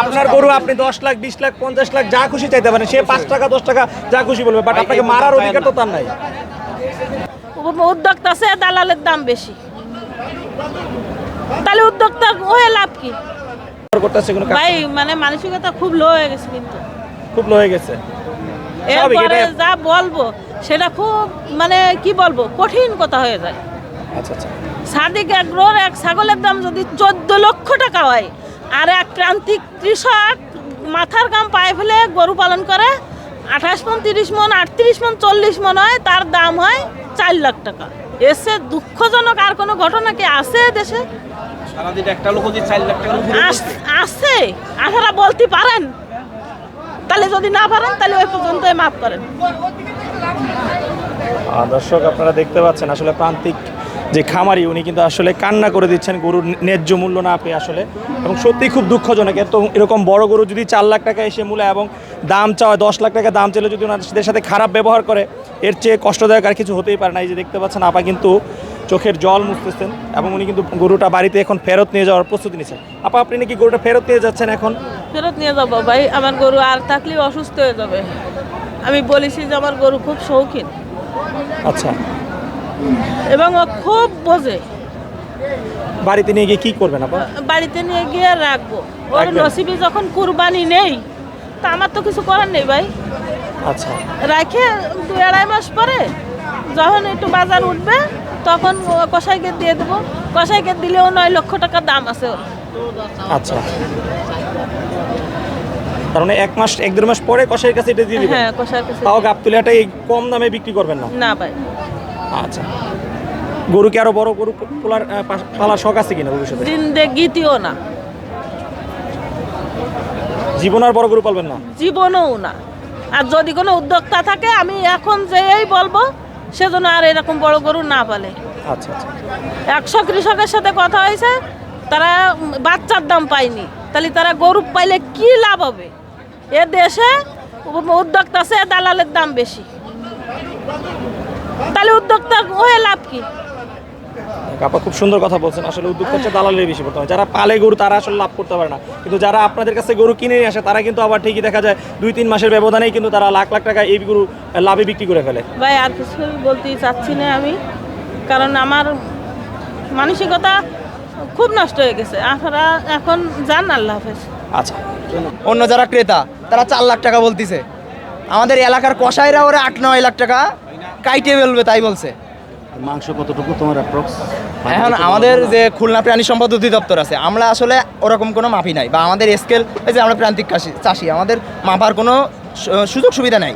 আপনার গরু আপনি দশ লাখ বিশ লাখ পঞ্চাশ লাখ যা খুশি চাইতে পারেন। সে পাঁচ টাকা দশ টাকা যা খুশি বলবে। বাট আপনাকে মারার অধিকার তো তার নাই। উদ্যোক্তা আছে দালালের দাম বেশি। তাহলে উদ্যোক্তা হয়ে লাভ কি? করতেছে কোনো ভাই মানে মানসিকতা খুব লো হয়ে গেছে কিন্তু। খুব লো হয়ে গেছে। এরপরে যা বলব সেটা খুব মানে কি বলব কঠিন কথা হয়ে যায়। আচ্ছা আচ্ছা। সাদিক এগ্রোর এক ছাগলের দাম যদি চোদ্দ লক্ষ টাকা হয় আর এক প্রান্তিক কৃষক মাথার গাম পায়ে ফেলে গরু পালন করে। আঠাশ মন তিরিশ মন আটত্রিশ মন চল্লিশ মন হয় তার দাম হয় চার লাখ টাকা। এসে দুঃখজনক আর কোনো ঘটনা কি আছে দেশে? একটা লোক যদি চার লাখ টাকা আছে। আপনারা বলতে পারেন। তাহলে যদি না পারেন তাহলে ওই পর্যন্তই মাফ করেন। দর্শক আপনারা দেখতে পাচ্ছেন আসলে প্রান্তিক যে খামারি উনি কিন্তু আসলে কান্না করে দিচ্ছেন গরুর ন্যায্য মূল্য না পেয়ে আসলে। এবং সত্যিই খুব দুঃখজনক। এত এরকম বড় গরু যদি চার লাখ টাকা এসে মূল্য এবং দাম চাওয়া দশ লাখ টাকা দাম চাইলে যদি ওনাদের সাথে খারাপ ব্যবহার করে এর চেয়ে কষ্টদায়ক আর কিছু হতেই পারে না। এই যে দেখতে পাচ্ছেন আপা কিন্তু চোখের জল মুছতেছেন এবং উনি কিন্তু গরুটা বাড়িতে এখন ফেরত নিয়ে যাওয়ার প্রস্তুতি নিচ্ছেন। আপা আপনি নাকি গরুটা ফেরত নিয়ে যাচ্ছেন এখন? ফেরত নিয়ে যাব ভাই আমার গরু আর থাকলেও অসুস্থ হয়ে যাবে। আমি বলেছি যে আমার গরু খুব শৌখিন। আচ্ছা। এবং ও খুব বোঝে। বাড়িতে নিয়ে গিয়ে কি করবেন আপা? বাড়িতে নিয়ে গিয়ে রাখব। ওর? নসিবে যখন কুরবানি নেই তা আমার তো কিছু করার নেই ভাই। আচ্ছা। রাখে দু আড়াই মাস পরে যখন একটু বাজার উঠবে তখন কষাইকে দিয়ে দেবো। কসাইকে দিলেও নয় লক্ষ টাকা দাম আছে ওর। আচ্ছা। তার মানে এক মাস এক দেড় মাস পরে কষাইয়ের কাছে এটা দিয়ে দিবেন? হ্যাঁ কষার কাছে তাও গাবতুলিয়াটা এই কম দামে বিক্রি করবেন না? না ভাই। আচ্ছা। গরু কি আরও বড় গরু পোলার পালার শখ আছে কিনা ভবিষ্যতে? জিন্দেগিতেও না। জীবন আর বড় গরু পালবেন না? জীবনও না। আর যদি কোনো উদ্যোক্তা থাকে আমি এখন যেই বলব সেজন্য আর এরকম বড় গরু না পালে। আচ্ছা আচ্ছা একশো কৃষকের সাথে কথা হয়েছে তারা বাচ্চার দাম পায়নি। তাহলে তারা গরু পাইলে কি লাভ হবে? এ দেশে উদ্যোক্তা আছে দালালের দাম বেশি। তাহলে উদ্যোক্তা হয়ে লাভ কি? আপা খুব সুন্দর কথা বলছেন। আসলে উদ্যোগ হচ্ছে দালালের বেশি বর্তমানে। যারা পালে গরু তারা আসলে লাভ করতে পারে না। কিন্তু যারা আপনাদের কাছে গরু কিনে আসে তারা কিন্তু আবার ঠিকই দেখা যায় দুই তিন মাসের ব্যবধানেই কিন্তু তারা লাখ লাখ টাকা এই গরু লাভে বিক্রি করে ফেলে। ভাই আর কিছু বলতে চাচ্ছি না আমি। কারণ আমার মানসিকতা খুব নষ্ট হয়ে গেছে। আপনারা এখন যান আল্লাহ হাফেজ। আচ্ছা। অন্য যারা ক্রেতা তারা চার লাখ টাকা বলতিছে। আমাদের এলাকার কসাইরা ওরা আট নয় লাখ টাকা কাইটে ফেলবে তাই বলছে। মাংস কতটুকু তোমার অ্যাপ্রক্স এখন আমাদের যে খুলনা প্রাণী সম্পদ অধিদপ্তর আছে আমরা আসলে ওরকম কোনো মাপি নাই বা আমাদের স্কেল এই যে আমরা প্রান্তিক চাষি চাষি আমাদের মাপার কোনো সুযোগ সুবিধা নাই।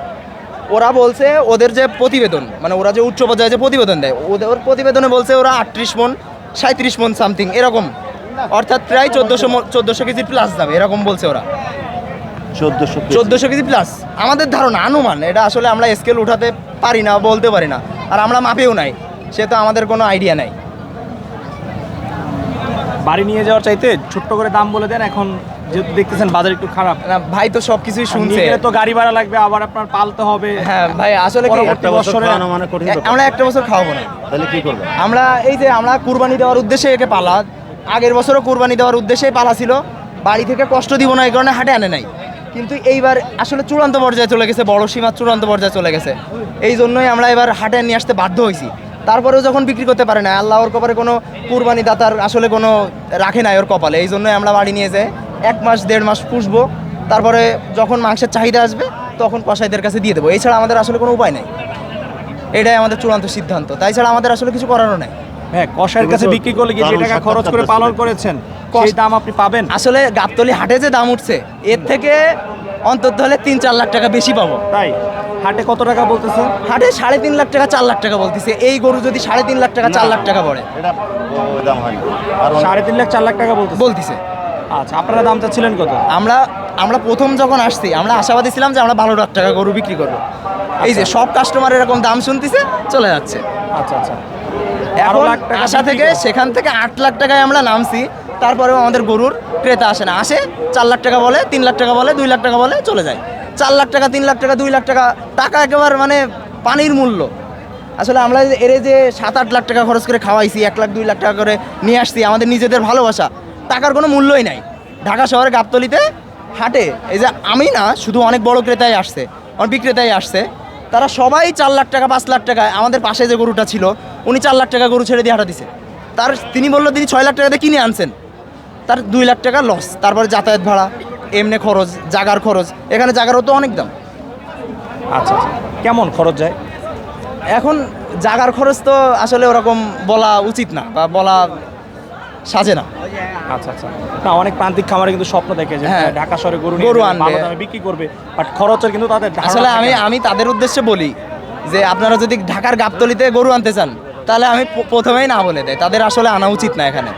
ওরা বলছে ওদের যে প্রতিবেদন মানে ওরা যে উচ্চ পর্যায়ে যে প্রতিবেদন দেয় ওদের প্রতিবেদনে বলছে ওরা আটত্রিশ মন সাঁত্রিশ মন সামথিং এরকম। অর্থাৎ প্রায় চোদ্দোশো চোদ্দোশো কেজি প্লাস যাবে এরকম বলছে ওরা। চোদ্দশো চোদ্দোশো কেজি প্লাস আমাদের ধারণা আনুমান এটা আসলে আমরা স্কেল উঠাতে পারি না বলতে পারি না। আর আমরা মাপেও নাই সে তো আমাদের কোনো আইডিয়া নাই। বাড়ি নিয়ে যাওয়ার চাইতে ছোট্ট করে দাম বলে দেন এখন যেহেতু দেখতেছেন বাজার একটু খারাপ। না ভাই তো সব কিছুই শুনছে। তো গাড়ি ভাড়া লাগবে আবার আপনার পালতে হবে। হ্যাঁ ভাই আসলে কি? একটা বছর মানে কঠিন আমরা একটা বছর খাওয়াবো না। তাহলে কি করবে আমরা এই যে আমরা কুরবানি দেওয়ার উদ্দেশ্যে একে পালা আগের বছরও কুরবানি দেওয়ার উদ্দেশ্যেই পালা ছিল বাড়ি থেকে কষ্ট দিব না এই কারণে হাটে আনে নাই। কিন্তু এইবার আসলে চূড়ান্ত পর্যায়ে চলে গেছে বড় সীমা চূড়ান্ত পর্যায়ে চলে গেছে। এই জন্যই আমরা এবার হাটে নিয়ে আসতে বাধ্য হয়েছি। তারপরেও যখন বিক্রি করতে পারে না আল্লাহ ওর কপালে কোনো কুরবানি দাতার আসলে কোনো রাখে নাই ওর কপালে। এই জন্যই আমরা বাড়ি নিয়ে যাই এক মাস দেড় মাস পুষবো। তারপরে যখন মাংসের চাহিদা আসবে তখন কসাইদের কাছে দিয়ে দেবো। এছাড়া আমাদের আসলে কোনো উপায় নেই। এটাই আমাদের চূড়ান্ত সিদ্ধান্ত। তাই ছাড়া আমাদের আসলে কিছু করারও নাই। হ্যাঁ কষার কাছে বিক্রি করলে গিয়ে যে টাকা খরচ করে পালন করেছেন? সেই দাম আপনি পাবেন। আসলে গাবতলি হাটে যে দাম উঠছে এর থেকে অন্তত হলে তিন চার লাখ টাকা বেশি পাবো। তাই? হাটে কত টাকা বলতেছে? হাটে সাড়ে তিন লাখ টাকা চার লাখ টাকা বলতেছে। এই গরু যদি সাড়ে তিন লাখ টাকা চার লাখ টাকা পড়ে। দাম হয়নি আর সাড়ে তিন লাখ চার লাখ টাকা বলতে বলতেছে। আচ্ছা আপনারা দাম চাচ্ছিলেন কত? আমরা আমরা প্রথম যখন আসছি আমরা আশাবাদী ছিলাম যে আমরা বারো লাখ টাকা গরু বিক্রি করব। এই যে সব কাস্টমার এরকম দাম শুনতেছে চলে যাচ্ছে। আচ্ছা আচ্ছা। এখন লাখ আশা থেকে সেখান থেকে আট লাখ টাকায় আমরা নামছি। তারপরেও আমাদের গরুর ক্রেতা আসে না। আসে চার লাখ টাকা বলে, তিন লাখ টাকা বলে, দুই লাখ টাকা বলে, চলে যায়। চার লাখ টাকা, তিন লাখ টাকা, দুই লাখ টাকা টাকা একেবারে মানে পানির মূল্য। আসলে আমরা এর যে সাত আট লাখ টাকা খরচ করে খাওয়াইছি, এক লাখ, দুই লাখ টাকা করে নিয়ে আসছি, আমাদের নিজেদের ভালোবাসা, টাকার কোনো মূল্যই নাই। ঢাকা শহরের গাবতলিতে হাটে, এই যে আমি না, শুধু অনেক বড় ক্রেতাই আসছে, অনেক বিক্রেতাই আসছে, তারা সবাই চার লাখ টাকা, পাঁচ লাখ টাকায় আমাদের পাশে যে গরুটা ছিল, উনি চার লাখ টাকা গরু ছেড়ে দিয়ে হাঁটা দিছে। তার, তিনি বলল তিনি ছয় লাখ টাকাতে কিনে আনছেন। তার দুই লাখ টাকা লস তারপরে যাতায়াত ভাড়া এমনি খরচ জাগার খরচ এখানে জাগারও তো অনেক দাম। আচ্ছা আচ্ছা। কেমন খরচ যায়? এখন জাগার খরচ তো আসলে ওরকম বলা উচিত না বা বলা সাজে না। আচ্ছা আচ্ছা। না অনেক প্রান্তিক খামারে কিন্তু স্বপ্ন দেখে যে হ্যাঁ। ঢাকা শহরে গরু গরু আনবে। বিক্রি করবে বাট খরচের কিন্তু তাদের আসলে আমি আমি তাদের উদ্দেশ্যে বলি যে আপনারা যদি ঢাকার গাবতলিতে গরু আনতে চান তাহলে আমি প্রথমেই না বলে দেয় তাদের আসলে আনা উচিত না এখানে।